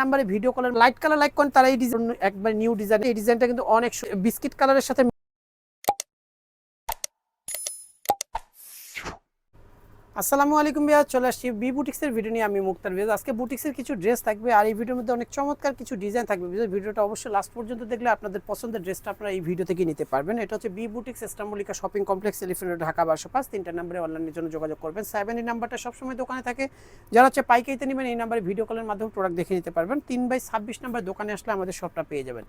নাম্বারে ভিডিও কলের light colour like করেন, তারা এই ডিজাইন একবার নিউ ডিজাইন এই ডিজাইনটা কিন্তু অনেক বিস্কিট কালারের সাথে আসসালামু আলাইকুম ভাইয়া, চলে আসছি বি বুটিক্সের ভিডিও নিয়ে। আমি মুক্তার ভিয়াজ। আজকে বুটিক্সের কিছু ড্রেস থাকবে আর এই ভিডিওর মধ্যে অনেক চমৎকার কিছু ডিজাইন থাকবে। ভিডিওটা অবশ্যই লাস্ট পর্যন্ত দেখলে আপনাদের পছন্দের ড্রেসটা আপনারা এই ভিডিও থেকে নিতে পারবেন। এটা হচ্ছে বি বুটিক্স ইস্তাম্বুলিকা শপিং কমপ্লেক্স এলিফেন্ট ঢাকা বারোশো পাঁচ। তিনটা নাম্বারে অনলাইনের জন্য যোগাযোগ করবেন। সেভেন এই নাম্বারটা সবসময় দোকানে থাকে। যারা হচ্ছে পাইকারিতে নেবেন, এই নাম্বারে ভিডিও কলের মাধ্যমে প্রোডাক্ট দেখে নিতে পারবেন। তিন বাই ছাব্বিশ নাম্বার দোকানে আসলে আমাদের শপটা পেয়ে যাবেন।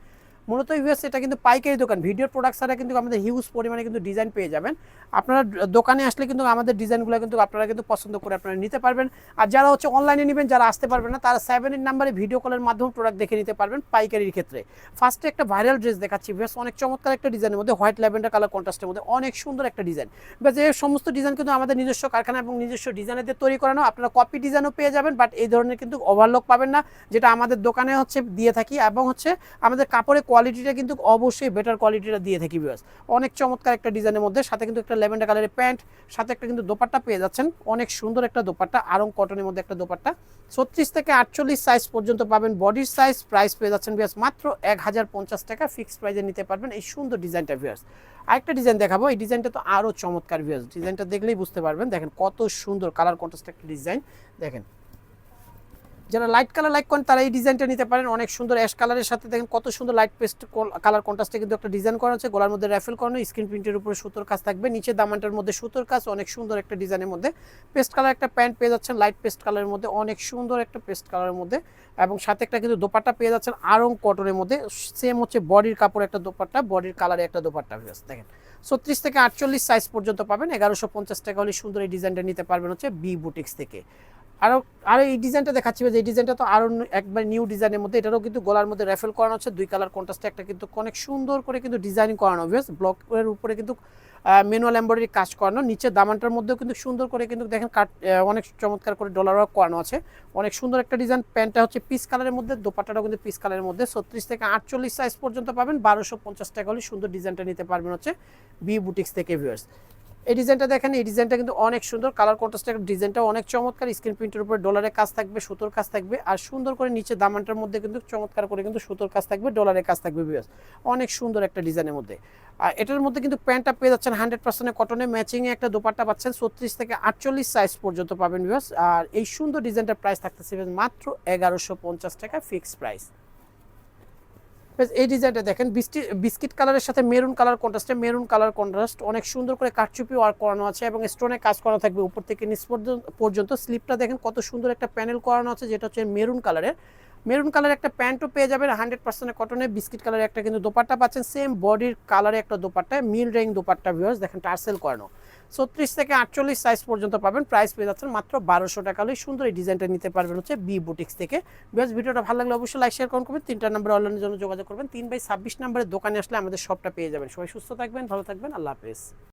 মূলত ইউএস এটা কিন্তু পাইকারি দোকান। ভিডিওর প্রোডাক্ট ছাড়া কিন্তু আমাদের হিউজ পরিমাণে কিন্তু ডিজাইন পেয়ে যাবেন। আপনারা দোকানে আসলে কিন্তু আমাদের ডিজাইনগুলো কিন্তু আপনারা কিন্তু পছন্দ করে আপনারা নিতে পারবেন। আর যারা হচ্ছে অনলাইনে নেবেন, যারা আসতে পারবেন না, তারা সেভেনের নাম্বারে ভিডিও কলের মাধ্যমে প্রোডাক্ট দেখে নিতে পারবেন পাইকারির ক্ষেত্রে। ফার্স্টে একটা ভাইরাল ড্রেস দেখাচ্ছি। বেশ, অনেক চমৎকার একটা ডিজাইনের মধ্যে হোয়াইট ল্যাভেন্ডার কালার কন্ট্রাস্টের মধ্যে অনেক সুন্দর একটা ডিজাইন বেশ এই সমস্ত ডিজাইন কিন্তু আমাদের নিজস্ব কারখানা এবং নিজস্ব ডিজাইনারদের তৈরি করানো, আপনারা কপি ডিজাইনও পেয়ে যাবেন বাট এই ধরনের কিন্তু ওভারলক পাবেন না, যেটা আমাদের দোকানে হচ্ছে দিয়ে থাকি। এবং হচ্ছে আমাদের কাপড়ের কোয়ালিটিটা কিন্তু অবশ্যই বেটার কোয়ালিটিটা দিয়ে থাকি বিয়াস অনেক চমৎকার একটা ডিজাইনের মধ্যে, সাথে কিন্তু একটা ল্যাভেন্ডার কালারের প্যান্ট, সাথে একটা কিন্তু দোপাট্টা পেয়ে যাচ্ছেন। অনেক সুন্দর একটা দোপাট্টা, আরং কটনের মধ্যে একটা দোপাট্টা। ছত্রিশ থেকে আটচল্লিশ সাইজ পর্যন্ত পাবেন বডির সাইজ প্রাইস পেয়ে যাচ্ছেন বিয়াস মাত্র এক হাজার পঞ্চাশ টাকা। ফিক্সড প্রাইসে নিতে পারবেন এই সুন্দর ডিজাইনটা বিয়াস আরেকটা ডিজাইন দেখাবো, এই ডিজাইনটা তো আরও চমৎকার বিয়াস ডিজাইনটা দেখলেই বুঝতে পারবেন। দেখেন কত সুন্দর কালার কন্ট্রাস্ট একটা ডিজাইন দেখেন। যারা লাইট কালার লাইক করেন, তারা এই ডিজাইনটা নিতে পারেন। অনেক সুন্দর অ্যাশ কালারের সাথে দেখেন কত সুন্দর লাইট পেস্ট কালার কন্ট্রাস্টে কিন্তু একটা ডিজাইন করা আছে। গলার মধ্যে র্যাফেল করানো স্ক্রিন প্রিন্টের উপরে সুতোর কাজ থাকবে। নিচে দামানটার মধ্যে সুতোর কাজ, অনেক সুন্দর একটা ডিজাইনের মধ্যে পেস্ট কালার একটা প্যান্ট পেয়ে যাচ্ছেন লাইট পেস্ট কালারের মধ্যে অনেক সুন্দর একটা পেস্ট কালারের মধ্যে। এবং সাথে একটা কিন্তু দোপাট্টা পেয়ে যাচ্ছেন আরং কটনের মধ্যে। সেম হচ্ছে বডির কাপড় একটা দোপাট্টা বডির কালারে একটা দোপাট্টা পেয়ে যাচ্ছে দেখেন। ছত্রিশ থেকে আটচল্লিশ সাইজ পর্যন্ত পাবেন। এগারোশো পঞ্চাশ টাকা হলে সুন্দর এই ডিজাইনটা নিতে পারবেন হচ্ছে বি বুটিক্স থেকে। আরও আরও এই ডিজাইনটা দেখাচ্ছি যে এই ডিজাইনটা তো আরও একবার নিউ ডিজাইনের মধ্যে, এটারও কিন্তু গলার মধ্যে রেফেল করানো হচ্ছে, দুই কালার কন্ট্রাস্টে একটা কিন্তু অনেক সুন্দর করে কিন্তু ডিজাইনিং করানো হয়েছে ব্লকের উপরে কিন্তু ম্যানুয়াল এম্ব্রয়ডারি কাজ করানো নিচে দামানটার মধ্যেও কিন্তু সুন্দর করে কিন্তু দেখেন কাট অনেক চমৎকার করে ডলার ওয়ার্ক করানো আছে, অনেক সুন্দর একটা ডিজাইন প্যান্টটা হচ্ছে পিস কালারের মধ্যে, দোপাট্টাটাও কিন্তু পিস কালারের মধ্যে, ছত্রিশ থেকে আটচল্লিশ সাইজ পর্যন্ত পাবেন, বারোশো পঞ্চাশ টাকা হলে সুন্দর ডিজাইনটা নিতে পারবেন হচ্ছে বি বুটিক্স থেকে ভিউয়ার্স এই ডিজাইনটা দেখেন, এই ডিজাইনটা কিন্তু অনেক সুন্দর। কালার কন্ট্রাস্টের ডিজাইনটা অনেক চমৎকার। স্ক্রিন প্রিন্টের উপরে ডলারের কাজ থাকবে, সুতোর কাজ থাকবে। আর সুন্দর করে নিচে দামানটার মধ্যে কিন্তু চমৎকার করে কিন্তু সুতোর কাজ থাকবে ডলারের কাজ থাকবে বিয়াস অনেক সুন্দর একটা ডিজাইনের মধ্যে। আর এটার মধ্যে কিন্তু প্যান্টটা পেয়ে যাচ্ছেন হান্ড্রেড পার্সেন্ট কটনে ম্যাচিংয়ে একটা দোপাট্টা পাচ্ছেন, ছত্রিশ থেকে আটচল্লিশ সাইজ পর্যন্ত পাবেন বিয়াস আর এই সুন্দর ডিজাইনটার প্রাইস থাকতেছে মাত্র এগারোশো পঞ্চাশ টাকা ফিক্সড প্রাইস এই ডিজাইনটা দেখেন বিস্কিট বিস্কিট কালারের সাথে মেরুন কালার কন্ট্রাস্টে মেরুন কালার কন্ট্রাস্ট অনেক সুন্দর করে কাঠচুপি ওয়ার্ক করানো আছে এবং স্টোনে কাজ করা থাকবে উপর থেকে নিচ পর্যন্ত- স্লিপটা দেখেন কত সুন্দর একটা প্যানেল করানো আছে, যেটা হচ্ছে মেরুন কালারের। মেরুন কালার একটা প্যান্টও পেয়ে যাবেন হান্ড্রেড পার্সেন্ট কটনের বিস্কিট কালার একটা কিন্তু দোপাট্টা পাচ্ছেন সেম বডির কালারে একটা দোপাট্টা মিল রেং দোপাট্টা ভিউয়ার্স দেখেন টার্সেল করানো। ছত্রিশ থেকে আটচল্লিশ সাইজ পর্যন্ত পাবেন প্রাইস পেয়ে যাচ্ছেন মাত্র বারোশো টাকা। হলে সুন্দর এই ডিজাইনটা নিতে পারবেন হচ্ছে বি বুটিক্স থেকে। বেশ ভিডিওটা ভালো লাগলে অবশ্যই লাইক শেয়ার করবেন। তিনটা নাম্বার অনলাইনের জন্য যোগাযোগ করবেন। তিন বাই ছাব্বিশ নাম্বারের দোকানে আসলে আমাদের সবটা পেয়ে যাবেন। সবাই সুস্থ থাকবেন, ভালো থাকবেন, আল্লাহ হাফেজ।